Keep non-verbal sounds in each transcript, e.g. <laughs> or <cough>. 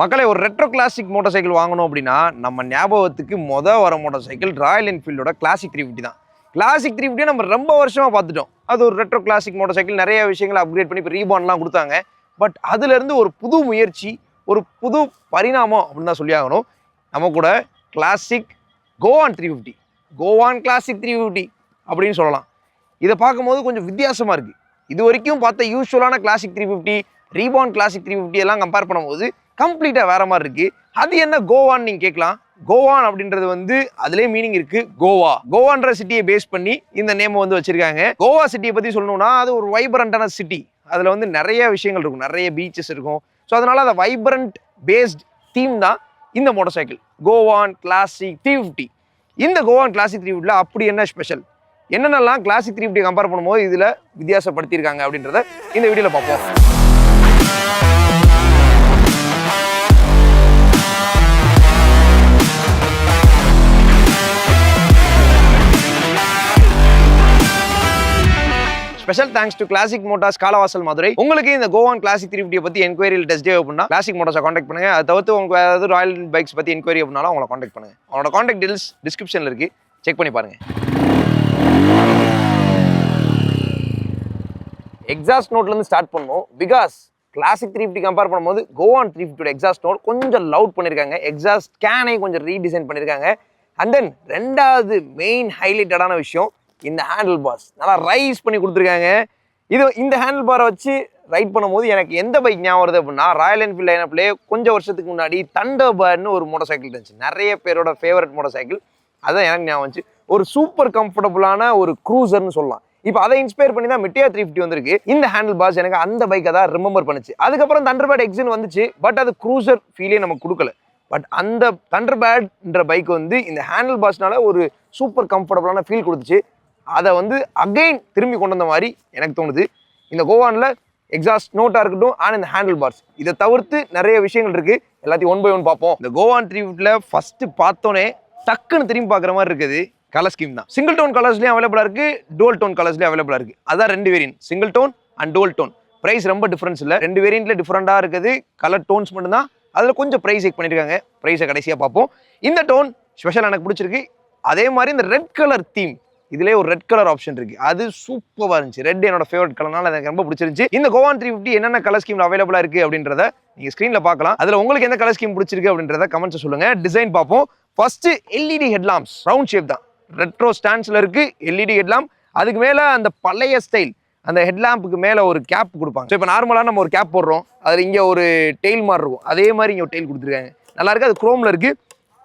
மக்களே ஒரு retro classic motor cycle வாங்கணும் அப்படின்னா நம்ம ஞாபகத்துக்கு மொதல் வர மோட்டார் சைக்கிள் ராயல் என்ஃபீல்டோட கிளாசிக் த்ரீ ஃபிஃப்டி தான் கிளாசிக் த்ரீ ஃபிஃப்டியை நம்ம ரொம்ப வருஷமாக பார்த்துட்டோம். அது ஒரு ரெட்ரோ கிளாசிக் மோட்டார் சைக்கிள் நிறைய விஷயங்களை அப்கிரேட் பண்ணி இப்போ ரீபான்லாம் கொடுத்தாங்க. பட் அதுலேருந்து ஒரு புது முயற்சி ஒரு புது பரிணாமம் அப்படின்னு தான் சொல்லி ஆகணும் நம்ம கூட classic Goan three fifty Goan classic three fifty அப்படின்னு சொல்லலாம். இதை பார்க்கும்போது கொஞ்சம் வித்தியாசமாக இருக்குது இது வரைக்கும் பார்த்த யூஸ்வலான classic three fifty reborn classic three fifty எல்லாம் கம்பேர் பண்ணும்போது கம்ப்ளீட்டாக வேற மாதிரி இருக்கு. அது என்ன கோவான்னு நீங்கள் கேட்கலாம். கோவான் அப்படின்றது வந்து அதுலேயே மீனிங் இருக்கு. கோவா. கோவான்ற சிட்டியை பேஸ் பண்ணி இந்த நேம் வந்து வச்சிருக்காங்க. கோவா சிட்டியை பற்றி சொல்லணும்னா அது ஒரு வைப்ரண்டான சிட்டி அதில் வந்து நிறைய விஷயங்கள் இருக்கும். நிறைய பீச்சஸ் இருக்கும். ஸோ அதனால அந்த வைப்ரண்ட் பேஸ்ட் தீம் தான் இந்த motor cycle Goan classic three fifty இந்த கோவான் கிளாசிக் த்ரீ ஃபிஃப்டியில் அப்படி என்ன ஸ்பெஷல் என்னென்னலாம் கிளாசிக் த்ரீ ஃபிஃப்டி கம்பேர் பண்ணும்போது இதில் வித்தியாசப்படுத்தியிருக்காங்க அப்படின்றத இந்த வீடியோவில் பார்ப்போம். Special thanks to Classic Motors Kalavasal Madurai உங்களுக்கு இந்த கோவான் கிளாசிக் த்ரீ ஃபிஃப்டியை பற்றி என்கொயரியில் டெஸ்ட் டே அப்படின்னா கிளாசிக் மோட்டார்ஸை காண்டாக்ட் பண்ணுங்க. அதை தவிர்த்து உங்களுக்கு ஏதாவது ராயல் பைக்ஸ் பற்றி என்கொயரி அப்படின்னாலும் அவங்களை காண்டாக்ட் பண்ணுங்க. அவனோட காண்டாக்ட் டீல்ஸ் டிஸ்கிரிப்ஷனில் இருக்கு. செக் பண்ணி பாருங்க. எக்ஸாஸ்ட் நோட்லேருந்து ஸ்டார்ட் பண்ணும் because classic three fifty compare பண்ணும்போது கோவான் த்ரீ ஃபிஃப்டியோட எக்ஸாஸ்ட் நோட் கொஞ்சம் லவுட் பண்ணியிருக்காங்க எக்ஸாஸ்ட் கேனை கொஞ்சம் ரீடிசைன் பண்ணியிருக்காங்க அண்ட் தென் ரெண்டாவது மெயின் ஹைலைட்டடான விஷயம் இந்த ஹேண்டில் பார்ஸ் நல்லா ரைஸ் பண்ணி கொடுத்துருக்காங்க. இது இந்த ஹேண்டில் பாரை வச்சு ரைட் பண்ணும்போது எனக்கு எந்த பைக் ஞாபகம் வருது அப்படின்னா ராயல் என்ஃபீல்ட் லைனப்லேயே கொஞ்சம் வருஷத்துக்கு முன்னாடி தண்டர் பார்னு ஒரு மோட்டர் சைக்கிள் இருந்துச்சு. நிறைய பேரோட ஃபேவரட் மோட்டர் சைக்கிள் அதுதான் எனக்கு ஞாபகம் வந்துச்சு. ஒரு சூப்பர் கம்ஃபர்டபுளான ஒரு க்ரூசர்னு சொல்லலாம். இப்போ அதை இன்ஸ்பயர் பண்ணி தான் மெட்டியா த்ரீ ஃபிஃப்டி வந்திருக்கு. இந்த ஹேண்டில் பாஸ் எனக்கு அந்த பைக்கை தான் ரிமெம்பர் பண்ணுச்சு. அதுக்கப்புறம் தண்டர்பேட் எக்ஸின் வந்துச்சு. பட் அது க்ரூசர் ஃபீலே நமக்கு கொடுக்கல. பட் அந்த தண்டர்பேட்ன்ற பைக் வந்து இந்த ஹேண்டில் பாஸ்னால ஒரு சூப்பர் கம்ஃபர்டபுளான ஃபீல் கொடுத்துச்சு. அதை வந்து அகைன் திரும்பி கொண்டு வந்த மாதிரி எனக்கு தோணுது. இந்த கோவானில் எக்ஸாஸ்ட் நோட்டாக இருக்கட்டும் அண்ட் இந்த ஹேண்டில் பார்ஸ் இதை தவிர்த்து நிறைய விஷயங்கள் இருக்குது எல்லாத்தையும் ஒன் பை ஒன் பார்ப்போம். இந்த கோவான் த்ரீ ஃபிஃப்டியில் ஃபஸ்ட்டு பார்த்தோன்னே டக்குன்னு திரும்பி பார்க்குற மாதிரி இருக்குது. கலர் ஸ்கீம் தான். சிங்கிள் டோன் கலர்ஸ்லேயும் அவைலபிளாக இருக்குது டோல் டோன் கலர்ஸ்லேயும் அவைலபிளாக இருக்குது அதான் ரெண்டு variant single tone and dual tone price ரொம்ப டிஃப்ரென்ஸ் இல்லை. ரெண்டு வேரியண்ட்டில் டிஃப்ரெண்ட்டாக இருக்குது. கலர் டோன்ஸ் மட்டும்தான். அதில் கொஞ்சம் ப்ரைஸ் செக் பண்ணியிருக்காங்க. ப்ரைஸை கடைசியாக பார்ப்போம். இந்த டோன் ஸ்பெஷல் எனக்கு பிடிச்சிருக்கு. அதே மாதிரி இந்த ரெட் கலர் தீம் இதுலேயே ஒரு ரெட் கலர் ஆப்ஷன் இருக்கு. அது சூப்பராக இருந்துச்சு. ரெட் என்னோட ஃபேவரட் கலர்னால எனக்கு ரொம்ப பிடிச்சிருந்துச்சு. இந்த கோவான் த்ரீ ஃபிஃப்டி என்னென்ன கலர் ஸ்கீம் அவைலபிளாக இருக்கு அப்படின்றத நீங்க ஸ்க்ரீனில் பார்க்கலாம். அதில் உங்களுக்கு எந்த கலர் ஸ்கீம் பிடிச்சிருக்கு அப்படின்றத கமெண்ட்ஸ் சொல்லுங்க. டிசைன் பார்ப்போம். First LED headlamps round shape தான். ரெட்ரோ ஸ்டாண்ட்ஸில் இருக்கு. எல்இடி ஹெட்லாம் அதுக்கு மேலே அந்த பழைய ஸ்டைல் அந்த ஹெட்லாம்புக்கு மேலே ஒரு கேப் கொடுப்பாங்க. ஸோ இப்போ நார்மலாக நம்ம ஒரு கேப் போடுறோம். அதில் இங்கே ஒரு டெயில் மாதிரி இருக்கும். அதே மாதிரி இங்கே ஒரு டெயில் கொடுத்துருக்காங்க. நல்லா இருக்கு. அது குரோமில் இருக்கு.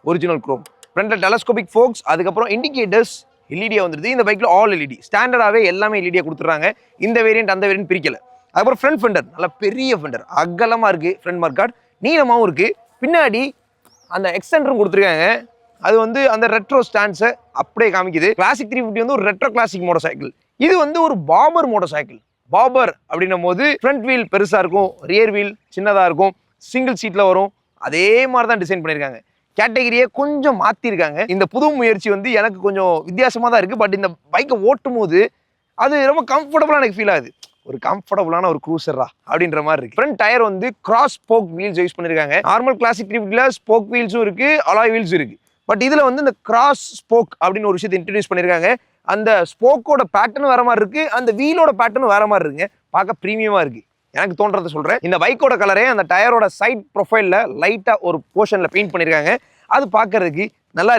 ஒரிஜினல் குரோம் ஃப்ரண்ட்டில் டெலஸ்கோபிக் ஃபோக்ஸ் அதுக்கப்புறம் இண்டிகேட்டர்ஸ் எல்இடியாக வந்துருது. இந்த பைக்கில் ஆல் எல்இடி ஸ்டாண்டர்டாகவே எல்லாமே எல்இடியாக கொடுத்துட்றாங்க. இந்த வேரியன்ட் அந்த வேரியன்ட் பிரிக்கலை. அதுக்கப்புறம் ஃப்ரண்ட் ஃபெண்டர் நல்ல பெரிய ஃபெண்டர் அகலமாக இருக்குது ஃப்ரண்ட் மார்க்காட் நீளமாகவும் இருக்குது பின்னாடி அந்த எக்ஸ்டெண்டரும் கொடுத்துருக்காங்க. அது வந்து அந்த ரெட்ரோ ஸ்டாண்ட்ஸை அப்படியே காமிக்குது. கிளாசிக் த்ரீ ஃபிஃப்டி வந்து ஒரு ரெட்ரோ கிளாசிக் மோட்டர் சைக்கிள் இது வந்து ஒரு பாபர் மோட்டர் சைக்கிள் பாபர் அப்படின்னும் போது ஃப்ரண்ட் வீல் பெருசாக இருக்கும். ரியர் வீல் சின்னதாக இருக்கும். சிங்கிள் சீட்டில் வரும். அதே மாதிரி தான் டிசைன் பண்ணியிருக்காங்க. கேட்டகிரியை கொஞ்சம் மாற்றிருக்காங்க இந்த புது முயற்சி வந்து எனக்கு கொஞ்சம் வித்தியாசமாக தான் இருக்குது பட் இந்த பைக்கை ஓட்டும் போது அது ரொம்ப கம்ஃபர்டபுளாக எனக்கு ஃபீல் ஆகுது. ஒரு கம்ஃபர்டபுளான ஒரு க்ரூசரா அப்படின்ற மாதிரி இருக்கு. ஃப்ரண்ட் டயர் வந்து கிராஸ் ஸ்போக் வீல்ஸ் யூஸ் பண்ணியிருக்காங்க நார்மல் கிளாசிக் ட்ரிப்டில் ஸ்போக் வீல்ஸும் இருக்கு அலாய் வீல்ஸும் இருக்கு. பட் இதில் வந்து இந்த கிராஸ் ஸ்போக் அப்படின்னு ஒரு விஷயத்தை இன்ட்ரடியூஸ் பண்ணியிருக்காங்க அந்த ஸ்போக்கோட பேட்டர்ன் வேற மாதிரி இருக்கு அந்த வீலோட பேட்டர்ன் வேற மாதிரி இருக்குங்க. பார்க்க ப்ரீமியமாக இருக்கு. எனக்கு தோன்றதை சொல்கிறேன் இந்த பைக்கோட கலரே அந்த டயரோட சைட் ப்ரொஃபைலில் லைட்டாக ஒரு போர்ஷனில் பெயிண்ட் பண்ணியிருக்காங்க அது பார்க்கறதுக்கு நல்லா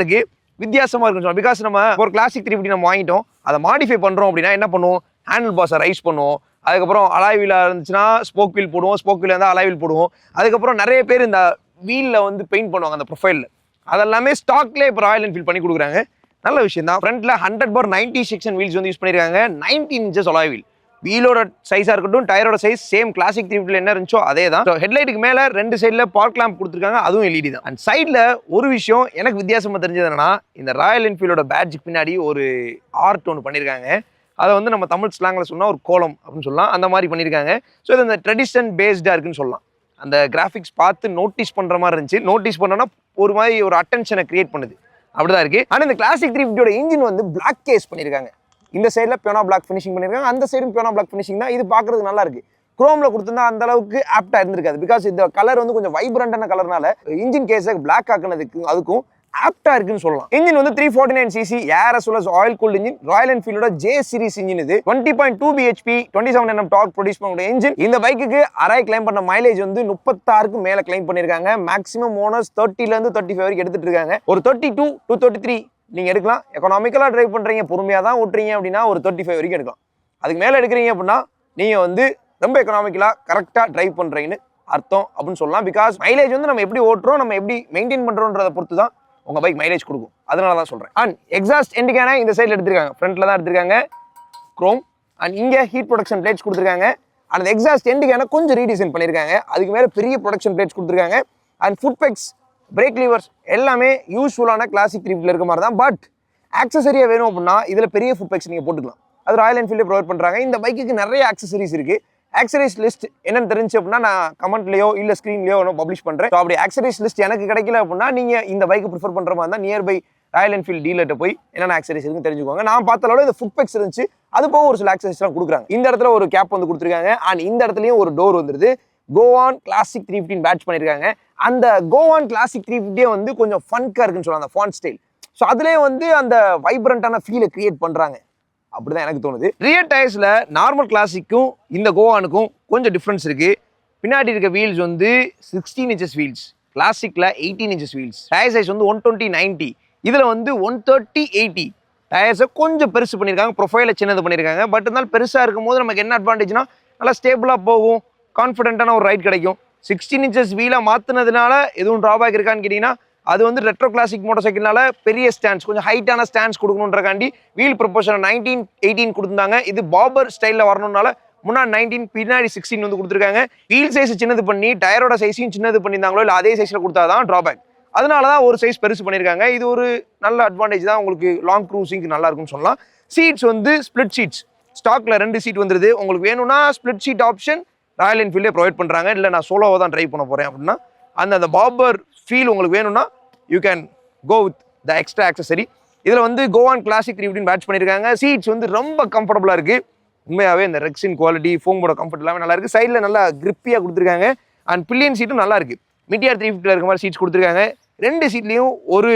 வித்தியாசமாக இருக்குன்னு சொன்னால் பிகாஸ் நம்ம ஒரு கிளாசிக் த்ரீ நம்ம வாங்கிட்டோம். அதை மாடிஃபை பண்ணுறோம் அப்படின்னா என்ன பண்ணுவோம்? ஹேண்டில் பாஸை ரைஸ் பண்ணுவோம். அதுக்கப்புறம் அலாய் வீலாக இருந்துச்சுன்னா ஸ்போக் வீல் போடுவோம். ஸ்போக் வீல் இருந்தால் அலாய் வீல் போடுவோம். அதுக்கப்புறம் நிறைய பேர் இந்த வீலில் வந்து பெயிண்ட் பண்ணுவாங்க அந்த ப்ரொஃபைலில் அதெல்லாமே ஸ்டாக்லேயே இப்போ ராயல் என்ஃபீல்ட் பண்ணி கொடுக்குறாங்க. நல்ல விஷயம் தான் ஃப்ரண்ட்டில் hundred bar ninety section wheels வந்து யூஸ் பண்ணியிருக்காங்க நைன்டீன் இன்ச்சஸ் அலாய் வீல் வீலோட சைஸாக இருக்கட்டும் டயரோட சைஸ் சேம் கிளாசிக் த்ரீ என்ன இருந்துச்சோ அதே தான் ஹெட்லைட்டுக்கு மேலே ரெண்டு சைடில் பார்க் லேம்ப் கொடுத்துருக்காங்க அதுவும் எல்இடி தான். அண்ட் சைடில் ஒரு விஷயம் எனக்கு வித்தியாசமாக தெரிஞ்சது என்னன்னா இந்த ராயல் என்ஃபீல்டோட பேட்ஜுக்கு பின்னாடி ஒரு ஆர்ட் ஒன்று பண்ணியிருக்காங்க அதை வந்து நம்ம தமிழ் ஸ்லாங்கில் சொன்னால் ஒரு கோலம் அப்படின்னு சொல்லலாம். அந்த மாதிரி பண்ணியிருக்காங்க ஸோ இது அந்த ட்ரெடிஷன் பேஸ்டாக இருக்குன்னு சொல்லலாம். அந்த கிராஃபிக்ஸ் பார்த்து நோட்டீஸ் பண்ணுற மாதிரி இருந்துச்சு. நோட்டீஸ் பண்ணோன்னா ஒரு மாதிரி ஒரு அட்டென்ஷனை கிரியேட் பண்ணுது. அப்படிதான் இருக்குது ஆனால் இந்த கிளாசிக் த்ரீ ஃபிஃப்டியோட இன்ஜின் வந்து பிளாக் கேஸ் பண்ணியிருக்காங்க இந்த சைடில் பியோனா பிளாக் ஃபினிஷிங் பண்ணியிருக்காங்க அந்த சைடும் பியோனா பிளாக் ஃபினிஷிங் தான் இது பார்க்குறதுக்கு நல்லா இருக்குது குரோமில் கொடுத்திருந்தா அந்த அளவுக்கு ஆப்டா இருந்திருக்காது. பிகாஸ் இந்த கலர் வந்து கொஞ்சம் வைப்ரண்டான கலர்னால இன்ஜின் கேஸை பிளாக் ஆக்குனதுக்கு அதுக்கும் ஆப்டா இருக்குன்னு சொல்லலாம். இன்ஜின் வந்து three forty nine CC air as well oil cool engine Royal என்ஃபீல்டோட J series engine இது. Twenty point two BHP twenty seven NM torque produce பண்ணக்கூடிய இன்ஜின் இந்த பைக்குக்கு அரை கிளைம் பண்ண மைலேஜ் வந்து முப்பத்தாறுக்கு மேலே கிளைம் பண்ணியிருக்காங்க மேக்ஸிமம் ஓனர்ஸ் தேர்ட்டிலேருந்து தேர்ட்டி ஃபைவ் வரைக்கும் எடுத்துட்டு இருக்காங்க. ஒரு thirty two two thirty three நீங்கள் எடுக்கலாம். எக்கனாமிக்கலாக ட்ரைவ் பண்ணுறீங்க பொறுமையாக தான் ஓட்டுறீங்க அப்படின்னா ஒரு தேர்ட்டி ஃபைவ் வரைக்கும் எடுக்கலாம். அதுக்கு மேலே எடுக்கிறீங்க அப்படின்னா நீங்கள் வந்து ரொம்ப எக்கனாமிக்கலாக கரெக்டாக ட்ரைவ் பண்ணுறீங்கன்னு அர்த்தம் அப்படின்னு சொல்லலாம். பிகாஸ் மைலேஜ் வந்து நம்ம எப்படி ஓட்டுறோம் நம்ம எப்படி மெயின்டைன் பண்ணுறோன்றதை பொறுத்து தான் உங்கள் பைக் மைலேஜ் கொடுக்கும். அதனால தான் சொல்கிறேன் அண்ட் எக்ஸாஸ்ட் எண்டுக்கான இந்த சைடில் எடுத்திருக்காங்க. ஃப்ரண்ட்டில் தான் எடுத்திருக்காங்க. க்ரோம் அண்ட் இங்கே ஹீட் ப்ரொடக்ஷன் பிளேட்ஸ் கொடுத்துருக்காங்க. அந்த எக்ஸாஸ்ட் எண்டுக்கான கொஞ்சம் ரீடிசைன் பண்ணியிருக்காங்க அதுக்கு மேலே பெரிய ப்ரொடக்ஷன் பிளேட்ஸ் கொடுத்துருக்காங்க. And foot pegs brake levers எல்லாமே யூஸ்ஃபுல்லான கிளாசிக் த்ரீஃபில் இருக்க மாதிரி தான் பட் ஆக்சசரியாக வேணும் அப்படின்னா இதில் பெரிய ஃபுட் பெக்ஸ் நீங்கள் போட்டுக்கலாம். அது ராயல் என்ஃபீல்டே ப்ரொவைட் பண்ணுறாங்க இந்த பைக்குக்கு நிறைய ஆக்சசரிஸ் இருக்குது ஆக்சரிஸ் லிஸ்ட் என்னன்னு தெரிஞ்சு அப்படின்னா நான் கமெண்ட்லயோ இல்லை ஸ்க்ரீன்லையோ ஒன்றும் பப்ளிஷ் பண்ணுறேன் ஸோ அப்படி ஆக்சரிஸ் லிஸ்ட் எனக்கு கிடைக்கல அப்படின்னா நீங்கள் இந்த பைக்கை ப்ரிஃபர் பண்ணுற மாதிரி இருந்தால் நியர்பை ராயல் என்ஃபீல்ட் டீலர்ட்ட போய் என்னென்ன ஆக்சரிஸ் இருக்குன்னு தெரிஞ்சுக்கோங்க. நான் பார்த்த அளவுல இந்த ஃபுட் பெக்ஸ் இருந்துச்சு. அது போக ஒரு சில ஆக்சரிஸ்லாம் கொடுக்குறாங்க. இந்த இடத்துல ஒரு கேப் வந்து கொடுத்துருக்காங்க. அண்ட் இந்த இடத்துலையும் ஒரு டோர் வந்துருது. Goan classic three fifteen patch பண்ணியிருக்காங்க அந்த கோவான் கிளாசிக் த்ரீ ஃபிஃப்டியே வந்து கொஞ்சம் ஃபன்காக இருக்குன்னு சொல்லலாம் அந்த ஃபான் ஸ்டைல் ஸோ அதுலேயே வந்து அந்த வைப்ரண்ட்டான ஃபீலை கிரியேட் பண்ணுறாங்க அப்படிதான் எனக்கு தோணுது. ரியர் டயர்ஸில் நார்மல் கிளாசிக்கும் இந்த கோவானுக்கும் கொஞ்சம் டிஃப்ரென்ஸ் இருக்குது பின்னாடி இருக்க வீல்ஸ் வந்து sixteen inches wheels கிளாசிக்கில் eighteen inches wheels tyre size வந்து ஒன் டுவெண்ட்டி நைன்ட்டி இதில் வந்து ஒன் தேர்ட்டி எயிட்டி டயர்ஸை கொஞ்சம் பெருசு பண்ணியிருக்காங்க ப்ரொஃபைலை சின்னது பண்ணியிருக்காங்க பட் இருந்தாலும் பெருசாக இருக்கும் போது நமக்கு என்ன அட்வான்டேஜ்னா நல்லா ஸ்டேபிளாக போகும். கான்ஃபிடென்ட்டான ஒரு ரைட் கிடைக்கும். சிக்ஸ்டீன் இன்ச்சஸ் வீலாக மாற்றினதுனால எதுவும் ட்ராபேக் இருக்கான்னு கேட்டிங்கன்னா அது வந்து ரெட்ரோ கிளாசிக் மோட்டர் சைக்கிள்னால பெரிய ஸ்டாண்ட்ஸ் கொஞ்சம் ஹைட்டான ஸ்டாண்ட்ஸ் கொடுக்கணுன்றக்காண்டி வீல் ப்ரொபோஷன் நைன்டீன் எயிட்டீன் கொடுத்துருந்தாங்க. இது பாபர் ஸ்டைலில் வரணுனால முன்னாடி நைன்டீன் பின்னாடி சிக்ஸ்டீன் வந்து கொடுத்துருக்காங்க. வீல் சைஸ் சின்னது பண்ணி டயரோட சைஸையும் சின்னது பண்ணியிருந்தாங்களோ இல்லை அதே சைஸில் கொடுத்தாதான் ட்ராபேக் அதனால தான் ஒரு சைஸ் பெருசு பண்ணியிருக்காங்க. இது ஒரு நல்ல அட்வான்டேஜ் தான் உங்களுக்கு லாங் க்ரூசிங்க்கு நல்லா இருக்கும்னு சொல்லலாம். சீட்ஸ் வந்து ஸ்ப்ளிட் சீட்ஸ் ஸ்டாக்கில் ரெண்டு சீட் வந்துருது. உங்களுக்கு வேணும்னா ஸ்ப்ளிட் சீட் ஆப்ஷன் ராயல் என்ஃபீல்டே ப்ரொவைட் பண்ணுறாங்க இல்லை நான் சோலோவை தான் ட்ரை பண்ண போகிறேன் அப்படின்னா அந்த அந்த பாபர் ஃபீல் உங்களுக்கு வேணும்னா you can go with the extra accessory இதில் வந்து கோவான் கிளாசிக் த்ரீ ஃபிஃப்டின் பேட்ச் பண்ணியிருக்காங்க சீட்ஸ் வந்து ரொம்ப கம்ஃபர்டபுளாக இருக்குது உண்மையாகவே இந்த ரெக்ஸின் குவாலிட்டி ஃபோமோட கம்ஃபர்ட் எல்லாமே நல்லா இருக்குது சைடில் நல்லா கிரிப்பியாக கொடுத்துருக்காங்க. அண்ட் பில்லியன் சீட்டும் நல்லா இருக்குது மிட்டியார் த்ரீ ஃபிஃப்டியில் இருக்க மாதிரி சீட்ஸ் கொடுத்துருக்காங்க. ரெண்டு சீட்லேயும் ஒரு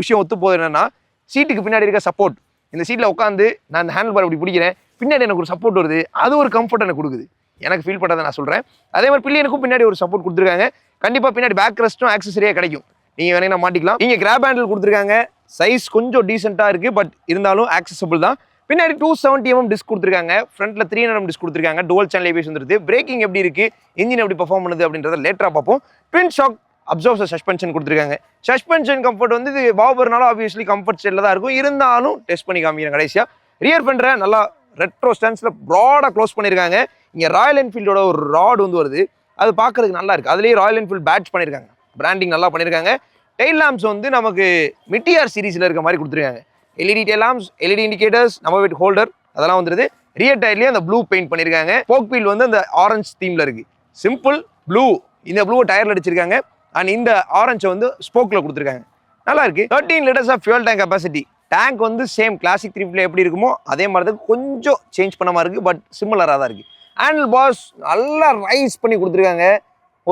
விஷயம் ஒத்து போகுது என்னென்னா சீட்டுக்கு பின்னாடி இருக்க சப்போர்ட் இந்த சீட்டில் உட்காந்து நான் இந்த ஹேண்டில் பார் இப்படி பிடிக்கிறேன். பின்னாடி எனக்கு ஒரு சப்போர்ட் வருது. அது ஒரு கம்ஃபர்ட் எனக்கு கொடுக்குது. எனக்கு ஃபீல் பண்ணதை நான் சொல்கிறேன் அதே மாதிரி பிள்ளையனுக்கும் பின்னாடி ஒரு சப்போர்ட் கொடுத்துருக்காங்க. கண்டிப்பாக பின்னாடி பேக் ரெஸ்ட்டும் ஆக்சசரியாக கிடைக்கும். நீங்கள் வேணா மாட்டிக்கலாம். நீங்கள் கிராப் ஹேண்டில் கொடுத்துருக்காங்க. சைஸ் கொஞ்சம் டீசெண்டாக இருக்குது பட் இருந்தாலும் ஆக்சசபிள் தான். பின்னாடி டூ செவன்ட்டி எம்எம் டிஸ்க் கொடுத்துருக்காங்க. ஃப்ரண்ட்டில் த்ரீ ஹண்ட்ரட் டிஸ்க் கொடுத்துருக்காங்க. டோல் சேனல் ஏபிஎஸ் வந்துருது. பிரேக்கிங் எப்படி இருக்குது இன்ஜின் எப்படி பர்ஃபார்ம் பண்ணுது அப்படின்றத லேட்டரா பார்ப்போம். ட்வின் ஷாக் அப்சர்வ் சஸ்பென்ஷன் கொடுத்துருக்காங்க. சஸ்பென்ஷன் கம்ஃபர்ட் வந்து இது பாபர்னால ஆப்வியஸ்லி கம்ஃபர்ட் ஸ்டைலில் தான் இருக்கும். இருந்தாலும் டெஸ்ட் பண்ணி காமிக்கிறேன் கடைசியாக ரியர் பண்ணுற நல்லா ரெட்ரோ ஸ்டான்ஸில் ப்ராடாக க்ளோஸ் பண்ணியிருக்காங்க இங்கே ராயல் என்ஃபீல்டோட ஒரு ராட் வந்து வருது. அது பார்க்கறதுக்கு நல்லா இருக்குது அதுலேயே ராயல் என்ஃபீல்ட் பேட்ச் பண்ணியிருக்காங்க பிராண்டிங் நல்லா பண்ணியிருக்காங்க டெயில் லாம்ப்ஸ் வந்து நமக்கு மிட்டிஆர் சீரிஸில் இருக்க மாதிரி கொடுத்துருக்காங்க. LED tail lamps LED indicators நம்ம வீட் ஹோல்டர் அதெல்லாம் வந்துருது. ரியர் டயர்லேயே அந்த ப்ளூ பெயிண்ட் பண்ணியிருக்காங்க போக் வீல் வந்து அந்த ஆரஞ்சு தீமில் இருக்குது சிம்பிள் ப்ளூ இந்த ப்ளூ டயரில் அடிச்சிருக்காங்க. அண்ட் இந்த ஆரஞ்சை வந்து ஸ்போக்கில் கொடுத்துருக்காங்க. நல்லா இருக்கு. Thirteen litres of fuel tank capacity tank வந்து சேம் கிளாசிக் த்ரீ எப்படி இருக்குமோ அதே மாதிரி தான் கொஞ்சம் சேஞ்ச் பண்ண மாதிரி இருக்குது பட் சிமிலராக தான் இருக்குது ஹேண்டில் பாஸ் நல்லா ரைஸ் பண்ணி கொடுத்துருக்காங்க.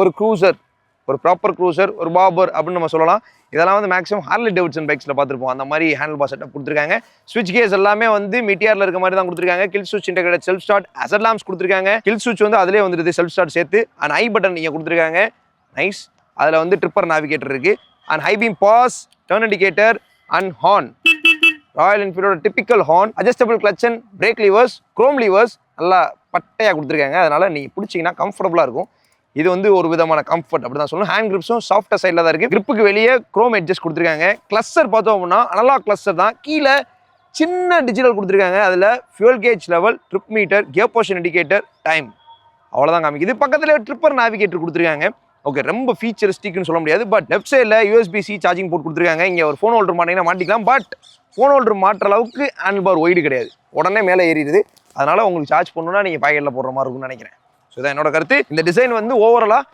ஒரு க்ரூசர் ஒரு ப்ராப்பர் க்ரூசர் ஒரு பாபர் அப்படின்னு நம்ம சொல்லலாம். இதெல்லாம் வந்து மேக்ஸிமம் ஹார்லி டேவிட்சன் பைக்ஸில் பார்த்துருப்போம். அந்த மாதிரி ஹேண்டில் பார் செட்டப் கொடுத்துருக்காங்க. ஸ்விட்ச் கேஸ் எல்லாமே வந்து மிட்டியாரில் இருக்க மாதிரி தான் கொடுத்துருக்காங்க. கில் ஸ்விட்ச் integrate self start hazard lamps கொடுத்துருக்காங்க. கில் ஸ்விட்ச் வந்து அதிலே வந்துருது செல்ஃப் ஸ்டார்ட் சேர்த்து. அண்ட் ஐ பட்டன் நீங்கள் கொடுத்துருக்காங்க. நைஸ் அதில் வந்து ட்ரிப்பர் நாவிகேட்டர் இருக்குது and high beam pass turn indicator and horn Royal என்ஃபீல்டோட typical horn adjustable clutch and brake levers chrome levers நல்லா பட்டையாக கொடுத்துருக்காங்க. அதனால் நீங்கள் பிடிச்சிங்கன்னா கம்ஃபர்டபுளாக இருக்கும். இது வந்து ஒரு விதமான கம்ஃபர்ட் அப்படி தான் சொல்லணும். ஹேண்ட் கிரிப்ஸும் சாஃப்டாக சைடில் தான் இருக்குது கிரிப்புக்கு வெளியே க்ரோம் எட்ஜஸ் கொடுத்துருக்காங்க. கிளஸ்டர் பார்த்தோம் அப்படின்னா நல்லா கிளஸ்டர் தான். கீழே சின்ன டிஜிட்டல் கொடுத்துருக்காங்க. அதில் fuel gauge level trip meter gear portion indicator time அவ்வளோதான் காமிக்குது. பக்கத்தில் ட்ரிப்பர் நாவிகேட்டர் கொடுத்துருக்காங்க. ஓகே ரொம்ப ஃபீச்சரிஸ்டிக்னு சொல்ல முடியாது. பட் லெஃப்ட் சைடில் யூஎஸ்பிசி சார்ஜிங் போர்ட் கொடுத்துருக்காங்க. இங்கே ஒரு ஃபோன் ஹோல்டர் மாட்டிங்கன்னா மாட்டிக்கலாம். பட் ஃபோன் ஹோல்டர் மாற்ற அளவுக்கு ஹேண்ட் பார் ஒய்டு கிடையாது. உடனே மேலே ஏறிடுது. அதனால் உங்களுக்கு சார்ஜ் பண்ணணும்னா நீங்கள் பாக்கெட்டில் போடுற மாதிரி இருக்கும்னு நினைக்கிறேன். ஸோ இதான் என்னோட கருத்து. இந்த டிசைன் வந்து ஓவராலாக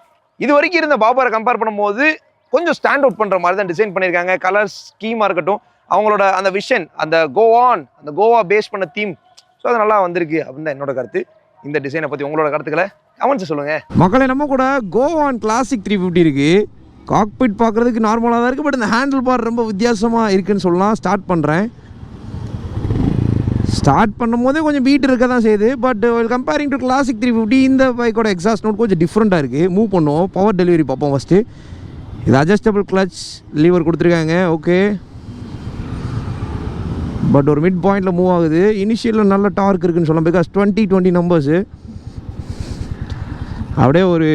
இது வரைக்கும் இருந்த பாபாரை கம்பேர் பண்ணும்போது கொஞ்சம் ஸ்டாண்ட் அவுட் பண்ணுற மாதிரி தான் டிசைன் பண்ணியிருக்காங்க. கலர் ஸ்கீமாக இருக்கட்டும் அவங்களோட அந்த விஷன் அந்த கோவான் அந்த கோவா பேஸ் பண்ண தீம் ஸோ அது நல்லா வந்திருக்கு அப்படின்னு தான் என்னோட கருத்து. இந்த டிசைனை பற்றி உங்களோட கருத்துக்களை கமெண்ட்ஸ் சொல்லுங்கள் மக்களை நம்ம கூட கோவான் கிளாசிக் த்ரீ ஃபிஃப்டி இருக்குது காக்பிட் பார்க்குறதுக்கு நார்மலாக தான் இருக்குது பட் இந்த ஹேண்டில் பார் ரொம்ப வித்தியாசமாக இருக்குன்னு சொல்லலாம். ஸ்டார்ட் பண்ணுறேன் ஸ்டார்ட் பண்ணும்போதே கொஞ்சம் பீட் இருக்க தான் செய்யுது but comparing to classic three fifty இந்த பைக்கோட எக்ஸாஸ்ட் நோட் கொஞ்சம் டிஃப்ரெண்ட்டாக இருக்குது மூவ் பண்ணுவோம். பவர் டெலிவரி பார்ப்போம் ஃபஸ்ட்டு இது அட்ஜஸ்டபிள் கிளச் லீவர் கொடுத்துருக்காங்க. ஓகே பட் ஒரு மிட் பாயிண்டில் மூவ் ஆகுது. இனிஷியலில் நல்ல டார்க் இருக்குன்னு சொல்லலாம். பிகாஸ் டுவெண்ட்டி டுவெண்ட்டி நம்பர்ஸு அப்படியே ஒரு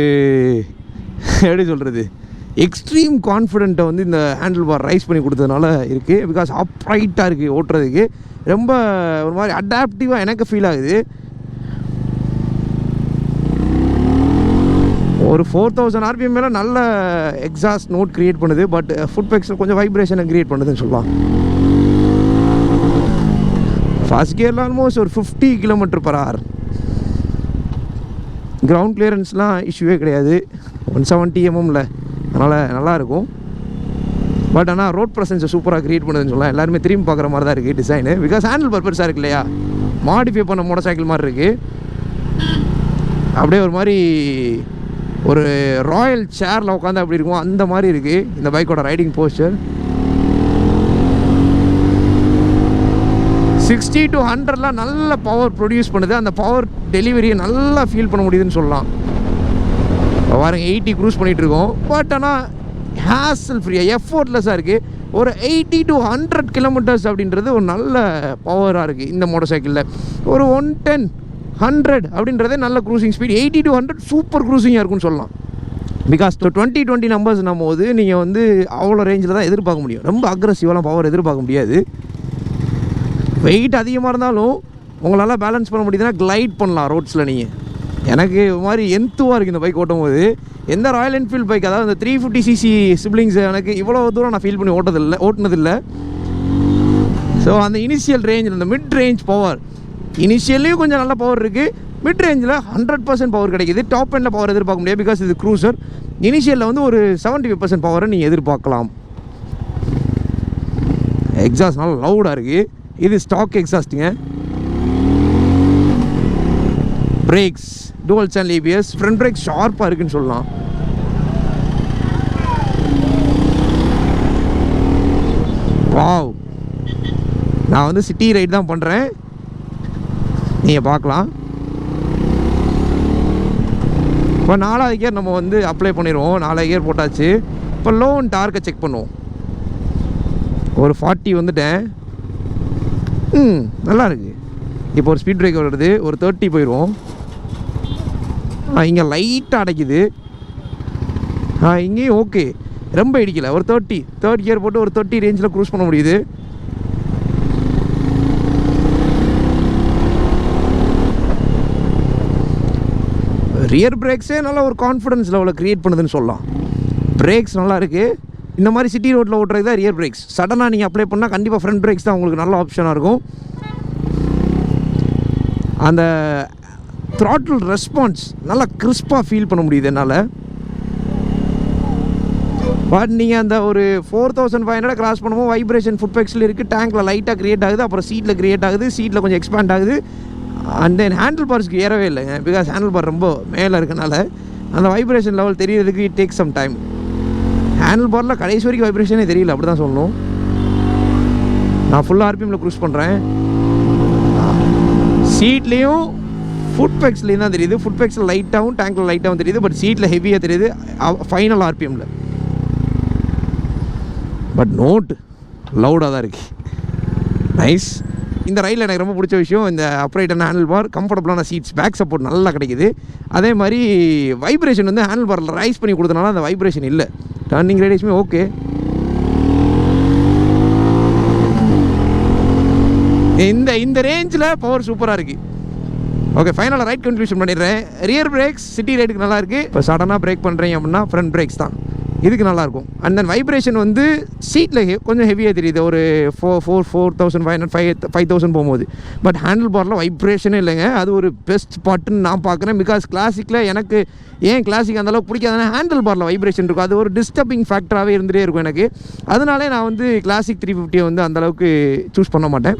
<laughs> எப்படி சொல்கிறது எக்ஸ்ட்ரீம் கான்ஃபிடென்ட்டை வந்து இந்த ஹேண்டில் பார் ரைஸ் பண்ணி கொடுத்ததுனால இருக்குது பிகாஸ் அப்ரைட்டாக இருக்குது ஓட்டுறதுக்கு. ரொம்ப ஒரு மாதிரி அடாப்டிவாக எனக்கு ஃபீல் ஆகுது. ஒரு ஃபோர் தௌசண்ட் ஆர்பிஎம் மேலே நல்ல எக்ஸாஸ்ட் நோட் க்ரியேட் பண்ணுது. பட் ஃபுட் பேக்ஸில் கொஞ்சம் வைப்ரேஷனை க்ரியேட் பண்ணுதுன்னு சொல்லலாம். ஃபர்ஸ்ட் கியரில் ஆல்மோஸ்ட் ஒரு fifty kilometre per hour ground கிளியரன்ஸ்லாம் இஷ்யூவே கிடையாது. ஒன் செவன்ட்டி எம்எம்ல அதனால் நல்லாயிருக்கும். பட் ஆனால் ரோட் ப்ரெசன்ஸை சூப்பராக க்ரியேட் பண்ணுதுன்னு சொல்லலாம். எல்லாருமே திரும்பி பார்க்குற மாதிரி தான் இருக்குது டிசைனு பிகாஸ் ஹேண்டில் பர்பஸாக இருக்கு இல்லையா? மாடிஃபை பண்ண மோட்டர் சைக்கிள் மாதிரி இருக்குது அப்படியே ஒரு மாதிரி ஒரு ராயல் சேரில் உட்காந்து அப்படி இருக்கும் அந்த மாதிரி இருக்குது இந்த பைக்கோட ரைடிங் போஸ்டர் சிக்ஸ்டி டு ஹண்ட்ரட்லாம் நல்ல பவர் ப்ரொடியூஸ் பண்ணுது. அந்த பவர் டெலிவரியை நல்லா ஃபீல் பண்ண முடியுதுன்னு சொல்லலாம். இப்போ பாருங்க எயிட்டி க்ரூஸ் பண்ணிகிட்டு இருக்கோம் பட் ஆனால் ஹேசல் ஃப்ரீயாக எஃபோர்ட்லெஸ்ஸாக இருக்குது ஒரு எயிட்டி டு ஹண்ட்ரட் கிலோமீட்டர்ஸ் அப்படின்றது ஒரு நல்ல பவராக இருக்குது இந்த மோட்டர் சைக்கிளில் ஒரு ஒன் டென் ஹண்ட்ரட் அப்படின்றதே நல்ல cruising speed eighty to hundred super க்ரூசிங்காக இருக்கும்னு சொல்லலாம். பிகாஸ் டுவெண்ட்டி டுவெண்ட்டி நம்பர்ஸ் போது நீங்கள் வந்து அவ்வளோ ரேஞ்சில் தான் எதிர்பார்க்க முடியும். ரொம்ப அக்ரஸிவாலாம் பவர் எதிர்பார்க்க முடியாது. வெயிட் அதிகமாக இருந்தாலும் உங்களால் பேலன்ஸ் பண்ண முடியுதுன்னா கிளைட் பண்ணலாம் ரோட்ஸில் நீங்கள் எனக்கு இது மாதிரி எந்துவாக இருக்குது இந்த பைக் ஓட்டும் போது எந்த ராயல் என்ஃபீல்டு பைக் அதாவது இந்த த்ரீ ஃபிஃப்டி சிசி சிப்ளிங்ஸ் எனக்கு இவ்வளோ தூரம் நான் ஃபீல் பண்ணி ஓட்டதில்லை ஓட்டினதில்லை. ஸோ அந்த இனிஷியல் ரேஞ்சில் இந்த மிட் ரேஞ்ச் பவர் இனிஷியல்லையும் கொஞ்சம் நல்ல பவர் இருக்குது மிட் ரேஞ்சில் ஹண்ட்ரட் பர்சன்ட் பவர் கிடைக்குது. டாப் எண்டில் பவர் எதிர்பார்க்க முடியாது பிகாஸ் இது க்ரூசர் இனிஷியலில் வந்து ஒரு செவன்ட்டி ஃபைவ் பர்சன்ட் பவரை நீங்கள் எதிர்பார்க்கலாம். எக்ஸாஸ்ட் நல்லா லவுடாக இருக்குது இது stock எக்ஸாஸ்ட்டுங்க brakes dual channel ABS front brake ஷார்ப்பாக இருக்குன்னு சொல்லலாம். வாவ் நான் வந்து சிட்டி ரைட் தான் பண்ணுறேன் நீங்கள் பார்க்கலாம். இப்போ நாலாவது கியர் நம்ம வந்து அப்ளை பண்ணிடுவோம் நாலாவது கியர் போட்டாச்சு. இப்போ லோன் டார்க்கை செக் பண்ணுவோம். ஒரு ஃபார்ட்டி வந்துட்டேன். ம் நல்லா இருக்குது இப்போ ஒரு ஸ்பீட் பிரேக் வருது ஒரு தேர்ட்டி போயிடுவோம் இங்கே லைட்டாக அடைக்குது. ஆ இங்கேயும் ஓகே ரொம்ப இடிக்கல. ஒரு தேர்ட்டி தேர்ட் கியர் போட்டு ஒரு தேர்ட்டி ரேஞ்சில் க்ரூஸ் பண்ண முடியுது. ரியர் பிரேக்ஸே நல்ல ஒரு கான்ஃபிடன்ஸ் லெவலில் க்ரியேட் பண்ணுதுன்னு சொல்லலாம். பிரேக்ஸ் நல்லா இருக்குது இந்த மாதிரி சிட்டி ரோட்டில் ஓட்டுறது தான் ரியர் பிரேக்ஸ் சடனாக நீங்கள் அப்ளை பண்ணால் கண்டிப்பாக ஃப்ரண்ட் பிரேக்ஸ் தான் உங்களுக்கு நல்ல ஆப்ஷனாக இருக்கும். அந்த த்ராட்டில் ரெஸ்பான்ஸ் நல்லா கிறிஸ்பாக ஃபீல் பண்ண முடியுது என்னால். பட் நீங்கள் அந்த ஒரு four thousand five hundred cross பண்ணும்போது வைப்ரேஷன் ஃபுட் பேக்ஸில் இருக்குது டேங்க்கில் லைட்டாக க்ரியேட் ஆகுது அப்புறம் சீட்டில் க்ரியேட் ஆகுது சீட்டில் கொஞ்சம் எக்ஸ்பேண்ட் ஆகுது. அண்ட் தென் ஹேண்டில் பார்ஸ்க்கு ஏறவே இல்லைங்க பிகாஸ் ஹேண்டில் பார் ரொம்ப மேலே இருக்கனால அந்த வைப்ரேஷன் லெவல் தெரியறதுக்கு it take some time handle பாரில் கடைசி வரைக்கும் வைப்ரேஷனே தெரியல அப்படி தான் சொல்லணும். நான் ஃபுல்லாக ஆர்பிஎம்மில் க்ரூஸ் பண்ணுறேன் சீட்லேயும் ஃபுட் பேக்ஸ்லேயும் தான் தெரியுது? ஃபுட் பேக்ஸில் லைட்டாகவும் டேங்கில் லைட்டாகவும் தெரியுது. பட் சீட்டில் ஹெவியாக தெரியுது. ஃபைனல் ஆர்பிஎம்மில் பட் நோட் லவுடாக தான் இருக்குது நைஸ் இந்த ரயிலில் எனக்கு ரொம்ப பிடிச்ச விஷயம் இந்த அப்ரைட்டான ஹேண்டில் பார் கம்ஃபர்டபுளான சீட்ஸ் பேக் சப்போர்ட் நல்லா கிடைக்குது. அதே மாதிரி வைப்ரேஷன் வந்து ஹேண்டில் பாரில் ரைஸ் பண்ணி கொடுத்தனால அந்த வைப்ரேஷன் இல்லை. டர்னிங் ரேடியஸுமே ஓகே இந்த இந்த ரேஞ்சில் பவர் சூப்பராக இருக்குது ஓகே ஃபைனலாக ரைட் கன்க்ளூஷன் பண்ணிடுறேன். ரியர் பிரேக்ஸ் சிட்டி ரைடுக்கு நல்லாயிருக்கு இப்போ சடனாக பிரேக் பண்ணுறீங்க அப்படின்னா ஃப்ரண்ட் பிரேக்ஸ் தான். இதுக்கு நல்லாயிருக்கும் அண்ட் தென் வைப்ரேஷன் வந்து சீட்டில் கொஞ்சம் ஹெவியாக தெரியுது. ஒரு four four four thousand five hundred five five thousand போகும்போது. பட் ஹேண்டில் பாரில் வைப்ரேஷனே இல்லைங்க. அது ஒரு பெஸ்ட் ஸ்பாட்டுன்னு நான் பார்க்குறேன். பிகாஸ் கிளாசிக்கில் எனக்கு ஏன் கிளாசிக் அந்தளவுக்கு பிடிக்காதுன்னா ஹேண்டில் பாரில் வைப்ரேஷன் இருக்கும். அது ஒரு டிஸ்டர்பிங் ஃபேக்டராகவே இருந்துகிட்டே இருக்கும் எனக்கு. அதனாலே நான் வந்து கிளாசிக் த்ரீ ஃபிஃப்டியை வந்து அந்தளவுக்கு சூஸ் பண்ண மாட்டேன்.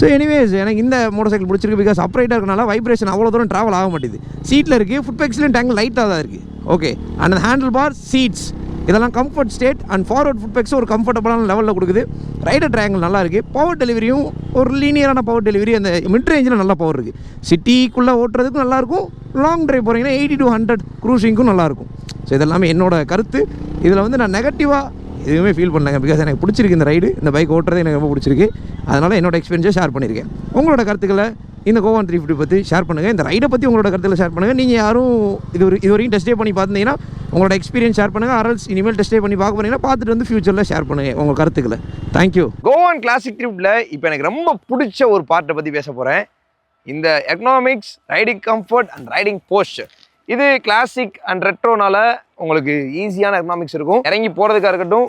ஸோ எனிவேஸ் எனக்கு இந்த மோட்டர் சைக்கிள் பிடிச்சிருக்கு பிகாஸ் அப்ரைட்டாக இருக்கனால வைப்ரேஷன் அவ்வளோ தூரம் ட்ராவல் ஆக மாட்டேது. சீட்டில் இருக்குது ஃபுட் பேக்ஸ்லையும் டேங்க் லைட்டாக தான் இருக்குது ஓகே அண்ட் அந்த ஹேண்டில் பார் சீட்ஸ் இதெல்லாம் comfort state and forward foot pegs ஒரு கம்ஃபர்டபுளான லெவலில் கொடுக்குது. ரைடர் ட்ரையாங்கிள் நல்லா இருக்குது பவர் டெலிவரியும் ஒரு லீனியரான பவர் டெலிவரி அந்த மிட் ரேஞ்சில் நல்லா பவர் இருக்குது சிட்டிக்குள்ளே ஓட்டுறதுக்கும் நல்லாயிருக்கும் லாங் ட்ரைவ் போகிறீங்கன்னா எயிட்டி டு ஹண்ட்ரட் க்ரூசிங்க்கும் நல்லாயிருக்கும் ஸோ இதெல்லாமே என்னோட கருத்து. இதில் வந்து நான் நெகட்டிவாக எதுவுமே ஃபீல் பண்ணலங்க பிகாஸ் எனக்கு பிடிச்சிருக்கு இந்த ரைடு இந்த பைக் ஓட்டுறது எனக்கு ரொம்ப பிடிச்சிருக்கு. அதனால் என்னோட எக்ஸ்பீரியன்ஸை ஷேர் பண்ணியிருக்கேன். உங்களோட கருத்துக்களை இந்த கோவான் த்ரீ ஃபிஃப்டி பற்றி ஷேர் பண்ணுங்கள் இந்த ரைடை பற்றி உங்களோட கருத்தில் ஷேர் பண்ணுங்கள் நீங்கள் யாரும் இது ஒரு இது வரைக்கும் டெஸ்டே பண்ணி பார்த்துருந்தீங்கன்னா உங்களோட எக்ஸ்பீரியன்ஸ் ஷேர் பண்ணுங்கள் அரல்ஸ் இனிமேல் டெஸ்டே பண்ணி பார்க்க போனீங்கன்னா பார்த்துட்டு வந்து ஃபியூச்சரில் ஷேர் பண்ணுங்கள் உங்கள் கருத்துக்களை. தேங்க்யூ கோவான் கிளாசிக் ட்ரிப்பில் இப்போ எனக்கு ரொம்ப பிடிச்ச ஒரு பார்ட்டை பற்றி பேச போகிறேன் இந்த economics riding comfort and riding posture இது கிளாசிக் அண்ட் ரெட்ரோனால உங்களுக்கு ஈஸியான எக்கனாமிக்ஸ் இருக்கும். இறங்கி போகிறதுக்காக இருக்கட்டும்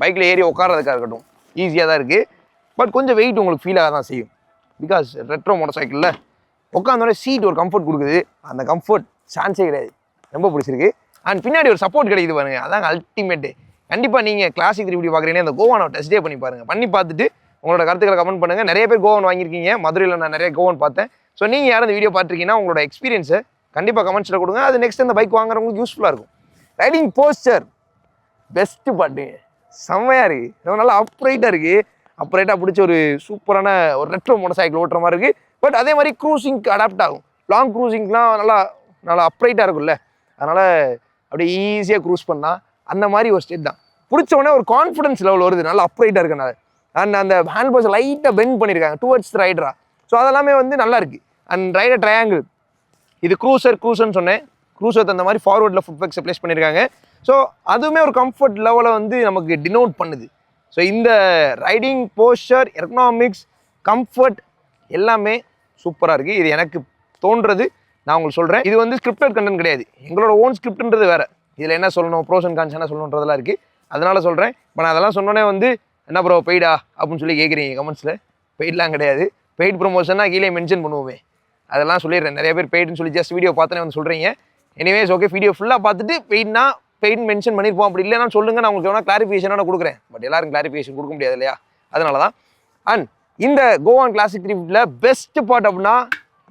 பைக்கில் ஏறி உட்காரதுக்காக இருக்கட்டும் ஈஸியாக தான் இருக்குது பட் கொஞ்சம் வெயிட் உங்களுக்கு ஃபீல் ஆக தான் செய்யும். பிகாஸ் ரெட்ரோ மோட்டர் சைக்கிளில் உட்காந்தோடனே சீட் ஒரு கம்ஃபர்ட் கொடுக்குது. அந்த கம்ஃபர்ட் சான்ஸே கிடையாது. ரொம்ப பிடிச்சிருக்கு. அண்ட் பின்னாடி ஒரு சப்போர்ட் கிடைக்குது பாருங்கள் அதாங்க அல்டிமேட்டு கண்டிப்பாக நீங்கள் கிளாசிக் திருப்பி பார்க்குறீங்கன்னா அந்த கோவானை டெஸ்ட் டே பண்ணி பாருங்கள் பண்ணி பார்த்துட்டு உங்களோட கருத்துக்களை கமெண்ட் பண்ணுங்கள் நிறைய பேர் கோவன் வாங்கியிருக்கீங்க. மதுரையில் நான் நிறைய கோவன் பார்த்தேன். ஸோ நீங்கள் யாரும் இந்த வீடியோ பார்த்துருக்கீங்கன்னா உங்களோட எக்ஸ்பீரியன்ஸை கண்டிப்பாக கமெண்ட்ஸில் கொடுங்க. அது நெக்ஸ்ட் அந்த பைக் வாங்குறவங்களுக்கு யூஸ்ஃபுல்லாக இருக்கும். ரைடிங் போஸ்டர் பெஸ்ட்டு பாட்டு செம்மையாக இருக்குது ரொம்ப நல்லா அப்ரைட்டாக இருக்குது அப்ரைட்டாக பிடிச்ச ஒரு சூப்பரான ஒரு ரெட்ரோ மோட்டர் சைக்கிள் ஓட்டுற மாதிரி இருக்குது பட் அதே மாதிரி க்ரூசிங்க்கு அடாப்ட் ஆகும். லாங் க்ரூசிங்லாம் நல்லா நல்லா அப்ரைட்டாக இருக்கும்ல. அதனால் அப்படியே ஈஸியாக க்ரூஸ் பண்ணால் அந்த மாதிரி ஒரு ஸ்டேட் தான். பிடிச்ச உடனே ஒரு கான்ஃபிடன்ஸ் லெவல் வருது. நல்லா அப்ரைட்டாக இருக்கனால. அண்ட் அந்த ஹேண்ட் பாஸ் லைட்டாக பெண்ட் பண்ணியிருக்காங்க டுவர்ட்ஸ் ரைடரா ஸோ அதெல்லாமே வந்து நல்லா இருக்குது அண்ட் ரைடர் ட்ரையாங்கிள் இது க்ரூசர் க்ரூசர்னு சொன்னேன். க்ரூசர் அந்த மாதிரி ஃபார்வர்டில் ஃபுட் பேக்ஸை ப்ளேஸ் பண்ணியிருக்காங்க ஸோ அதுவுமே ஒரு கம்ஃபர்ட் லெவலை வந்து நமக்கு டினோட் பண்ணுது. ஸோ இந்த ரைடிங் போஸ்டர் எக்கனாமிக்ஸ் கம்ஃபர்ட் எல்லாமே சூப்பராக இருக்குது இது எனக்கு தோன்றது. நான் உங்களுக்கு சொல்கிறேன் இது வந்து ஸ்கிரிப்டட் கண்டென்ட் கிடையாது. எங்களோட ஓன் ஸ்கிரிப்ட்ன்றது வேறு. இதில் என்ன சொல்லணும் ப்ரோஸ் அண்ட் கான்ஸ் என்ன சொல்லணுன்றதெல்லாம் இருக்குது அதனால் சொல்கிறேன் இப்போ நான் அதெல்லாம் சொன்னோன்னே வந்து என்ன ப்ரோ பெய்டா? அப்படின்னு சொல்லி கேட்குறீங்க கமெண்ட்ஸில் பெய்ட்லாம் கிடையாது. பெய்ட் ப்ரொமோஷன்னா கீழே மென்ஷன் பண்ணுவோமே. அதெல்லாம் சொல்லிடுறேன். நிறைய பேர் பெய்டுன்னு சொல்லி ஜஸ்ட் வீடியோ பார்த்தனே வந்து சொல்கிறீங்க எனிவேஸ் ஓகே வீடியோ ஃபுல்லாக பார்த்துட்டு பெய்ட்னா பெய்ட் மென்ஷன் பண்ணியிருப்போம். அப்படி இல்லைன்னா சொல்லுங்கள் நான் உங்களுக்கு வேணால் கிளாரிஃபிகேஷனாக கொடுக்குறேன். பட் எல்லாரும் கிளாரிஃபிகேஷன் கொடுக்க முடியாது இல்லையா? அதனால தான் அண்ட் இந்த கோவான் கிளாசிக் த்ரீஃபில் பெஸ்ட் பார்ட் அப்படின்னா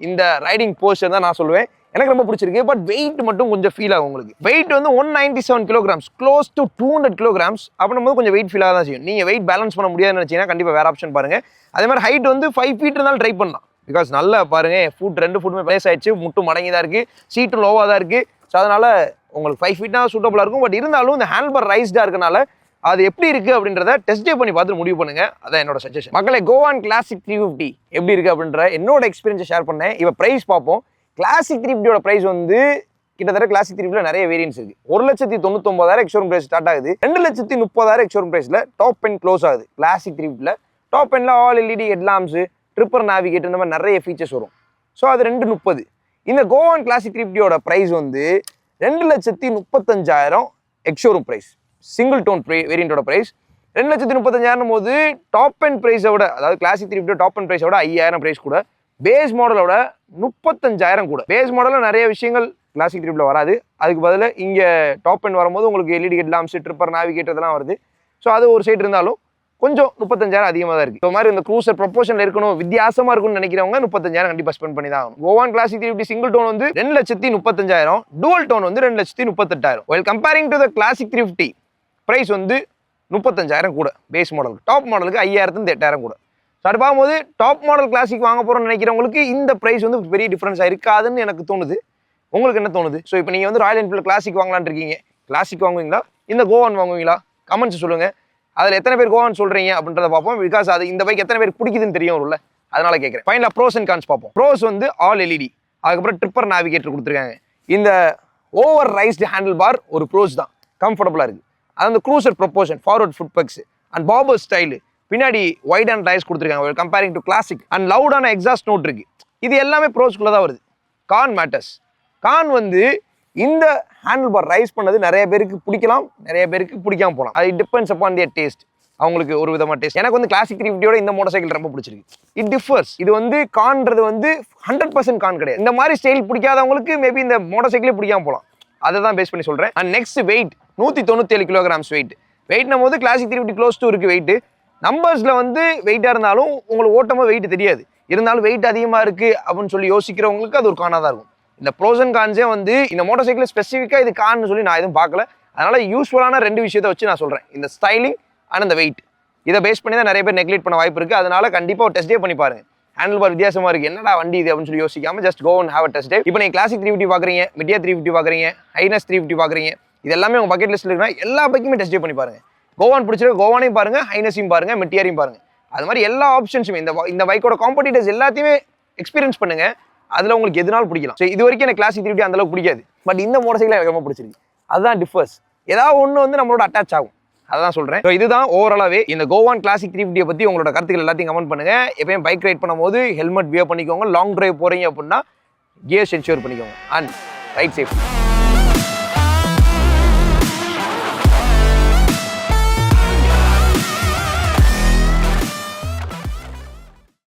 இந்த ரைடிங் போஸ்டர் தான் நான் சொல்லுவேன். எனக்கு ரொம்ப பிடிச்சிருக்கு. பட் வெயிட் மட்டும் கொஞ்சம் ஃபீல் ஆகும் உங்களுக்கு. வெயிட் வந்து one ninety seven kilograms close to two hundred kilograms அப்படின்னும் போது கொஞ்சம் வெயிட் ஃபீல் ஆக தான் செய்யும். நீங்கள் வெயிட் பேலன்ஸ் பண்ண முடியாதுன்னு நினச்சிங்கன்னா கண்டிப்பாக வேறு ஆப்ஷன் பாருங்கள் அதே மாதிரி ஹைட் வந்து ஃபைவ் ஃபீட் இருந்தாலும் ட்ரை பண்ணலாம். பிகாஸ் நல்லா பாருங்க ஃபுட் ரெண்டு ஃபுட்டுமே ப்ளேஸ் ஆயிடுச்சு முட்டு மடங்கி தான் இருக்குது சீட்டும் லோவாக தான் இருக்குது ஸோ அதனால் உங்களுக்கு ஃபைவ் ஃபீட்னா சூட்டபுளாக இருக்கும். பட் இருந்தாலும் இந்த ஹேண்ட் பார் ரைஸ்டாக இருக்கனால அது எப்படி இருக்குது அப்படின்றத டெஸ்ட் டே பண்ணி பார்த்து முடிவு பண்ணுங்க. அதான் என்னோட சஜஷன் மக்களே கோவான் கிளாசிக் த்ரீ ஃபிஃப்டி எப்படி இருக்குது அப்படின்ற என்னோட எக்ஸ்பீரியன்ஸை ஷேர் பண்ணேன். இப்போ ப்ரைஸ் பார்ப்போம். கிளாசிக் த்ரீ ஃபிஃப்டியோட ப்ரைஸ் வந்து கிட்டத்தட்ட கிளாசிக் த்ரீ நிறைய வேரியன்ஸ் இருக்கு. ஒரு லட்சத்தி தொண்ணூத்தொம்பதாயிரம் எக்ஷோரூம் ப்ரைஸ் ஸ்டார்ட் ஆகுது. ரெண்டு லட்சத்தி முப்பதாயிரம் எக்ஷோரூம் ப்ரைஸில் டாப் பென் க்ளோஸ் ஆகுது. கிளாசிக் த்ரீ ஃபிஃப்டியில் top பென்ல all LED headlamps tripper navigate இந்த மாதிரி நிறைய ஃபீச்சர்ஸ் வரும். ஸோ அது ரெண்டு முப்பது. இந்த கோவான் கிளாசிக் த்ரீ ப்ரைஸ் வந்து ரெண்டு லட்சத்தி முப்பத்தஞ்சாயிரம் ex showroom price single tone fry வேரியண்ட்டோட ப்ரைஸ் ரெண்டு லட்சத்தி முப்பத்தஞ்சாயிரம் போது டாப் அண்ட் ப்ரைஸை விட அதாவது கிளாசிக் த்ரீ டாப் அண்ட் ப்ரைஸோட ஐயாயிரம் ப்ரைஸ் கூட. பேஸ் மாடலோட முப்பத்தஞ்சாயிரம் கூட. பேஸ் மாடலில் நிறைய விஷயங்கள் கிளாசிக் ட்ரிப்பில் வராது. அதுக்கு பதிலாக இங்கே டாப் அண்ட் வரும்போது உங்களுக்கு LED head lamps tripper navigator இதெல்லாம் வருது. ஸோ அது ஒரு சைடு இருந்தாலும் கொஞ்சம் முப்பத்தஞ்சாயிரம் அதிகமாக தான் இருக்குது இந்த மாதிரி இந்த க்ரூசர் ப்ரொபோஷனில் இருக்கணும் வித்தியாசமாக இருக்கும்னு நினைக்கிறவங்க முப்பத்தஞ்சாயிரம் கண்டிப்பாக ஸ்பெண்ட் பண்ணி தான் ஆகும் Goan classic three single tone வந்து ரெண்டு லட்சத்தி முப்பத்தஞ்சாயிரம் டூவல் டோன் வந்து ரெண்டு லட்சத்தி முப்பத்தெட்டாயிரம். Well comparing to the classic three fifty price வந்து முப்பத்தஞ்சாயிரம் கூட பேஸ் மாடலுக்கு டாப் மாடலுக்கு ஐயாயிரத்துலேருந்து எட்டாயிரம் கூட. ஸோ அப்படி பார்க்கும்போது டாப் மாடல் கிளாசிக் வாங்க போகிறோம்னு நினைக்கிறவங்களுக்கு இந்த ப்ரைஸ் வந்து பெரிய டிஃப்ரென்ஸாக இருக்காதுன்னு எனக்கு தோணுது. உங்களுக்கு என்ன தோணுது? ஸோ இப்போ நீங்கள் வந்து ராயல் என்ஃபீல்டு கிளாசிக் வாங்கலான் இருக்கீங்க. கிளாசிக் வாங்குவீங்களா? இந்த கோவான் வாங்குவீங்களா? கமெண்ட்ஸ் சொல்லுங்கள் அதில் எத்தனை பேர் கோவான் சொல்கிறீங்க அப்படின்றத பார்ப்போம். பிகாஸ் அது இந்த பைக் எத்தனை பேர் பிடிக்குதுன்னு தெரியும் உள்ள அதனால கேட்குறேன் ஃபைனலாக ப்ரோஸ் அண்ட் கான்ஸ் பார்ப்போம். ப்ரோஸ் வந்து ஆல் எல்இடி அதுக்கப்புறம் ட்ரிப்பர் நாவிகேட்டர் கொடுத்துருக்காங்க. இந்த ஓவர் ரைஸ்டு ஹேண்டில் பார் ஒரு ப்ரோஸ் தான். கம்ஃபர்டபுளாக இருக்குது அது வந்து cruiser proportion forward foot pegs and bobber style பின்னாடி ஒயிட் அண்ட் ரைஸ் கொடுத்துருக்காங்க. கம்பேரிங் டு கிளாசிக் அண்ட் லவுடான எக்ஸாஸ்ட் நோட் இருக்குது இது எல்லாமே ப்ரோஸ்குள்ளே தான் வருது. கான் மேட்டர்ஸ் கான் வந்து இந்த ஹேண்டில் பார் ரைஸ் பண்ணது நிறைய பேருக்கு பிடிக்கலாம் நிறைய பேருக்கு பிடிக்காம போகலாம். அது டிபெண்ட்ஸ் அப்பான் தியர் டேஸ்ட் அவங்களுக்கு ஒரு விதமான டேஸ்ட் எனக்கு வந்து கிளாசிக் த்ரீ இந்த மோட்டர் சைக்கிள் ரொம்ப பிடிச்சிருக்கு. இட் டிஃபர்ஸ் இது வந்து கான்றது வந்து ஹண்ட்ரட் பர்சன்ட் கான் கிடையாது. இந்த மாதிரி ஸ்டைல் பிடிக்காதவங்களுக்கு மேபி இந்த மோட்டர் சைக்கிளே பிடிக்காம போகலாம். அதை தான் பேஸ் பண்ணி சொல்கிறேன் அண்ட் நெக்ஸ்ட் வெயிட் நூற்றி தொண்ணூத்தேழு கிலோகிராம்ஸ் வெயிட் வெயிட்னும் போது classic three fifty close to இருக்குது வெயிட் நம்பர்ஸில் வந்து வெயிட்டாக இருந்தாலும் உங்களுக்கு ஓட்டமாக வெயிட் தெரியாது. இருந்தாலும் வெயிட் அதிகமாக இருக்குது அப்படின்னு சொல்லி யோசிக்கிறவங்களுக்கு அது ஒரு காணாக தான் இருக்கும். இந்த ப்ரோஸ் அண்ட் கான்ஸே வந்து இந்த மோட்டார் சைக்கிள் ஸ்பெசிஃபிக்காக இது கான்னு சொல்லி நான் எதுவும் பார்க்கல. அதனால் யூஸ்ஃபுல்லான ரெண்டு விஷயத்தை வச்சு நான் சொல்கிறேன் இந்த ஸ்டைலிங் அண்ட் இந்த வெயிட் இதை பேஸ் பண்ணி தான் நிறைய பேர் நெக்லெக்ட் பண்ண வாய்ப்பு இருக்குது அதனால் கண்டிப்பாக டெஸ்ட் டே பண்ணி பாருங்க. ஹேண்டில் பார் வித்தியாசமாக இருக்குது என்னடா வண்டி இது அப்படின்னு சொல்லி யோசிக்காமல் just go and have a test day இப்போ நீங்கள் கிளாசிக் த்ரீ ஃபிஃப்டி பார்க்குறீங்க மிடியா த்ரீ ஃபிஃப்டி பார்க்குறீங்க ஹைனஸ் த்ரீ ஃபிஃப்டி பார்க்குறீங்க இது எல்லாமே உங்கள் பக்கெட் லிஸ்ட்டில் இருக்குன்னா எல்லா பைக்குமே டெஸ்ட் பண்ணி பாருங்க. கோவான் பிடிச்சிருக்கு கோவானையும் பாருங்கள் ஹைனஸையும் பாருங்கள் மெட்டியாரையும் பாருங்கள் அது மாதிரி எல்லா ஆப்ஷன்ஸுமே இந்த இந்த பைக்கோட காம்படிட்டர்ஸ் எல்லாத்தையுமே எக்ஸ்பீரியன்ஸ் பண்ணுங்கள் அதில் உங்களுக்கு எதுனாலும் பிடிக்கலாம். ஸோ இது வரைக்கும் எனக்கு கிளாசிக் திருப்பி அந்தளவுக்கு பிடிக்காது. பட் இந்த மோட்டர் சைக்கிள் எனக்கு ரொம்ப பிடிச்சிருக்கு. அதுதான் டிஃபர்ஸ் ஏதாவது ஒன்று வந்து நம்மளோட அட்டாச் ஆகும். அதான் சொல்கிறேன் ஸோ இதுதான் ஓவராலாகவே இந்த கோவான் கிளாசிக் த்ரீ ஃபிஃப்டியை பற்றி உங்களோட கருத்துக்கள் எல்லாத்தையும் கமெண்ட் பண்ணுங்கள் எப்பயும் பைக் ரைட் பண்ணும்போது ஹெல்மெட் வியர் பண்ணிக்கோங்க. லாங் ட்ரைவ் போகிறீங்க அப்படின்னா கியர்ஸ் என்ஷூர் பண்ணிக்கோங்க. And ride safe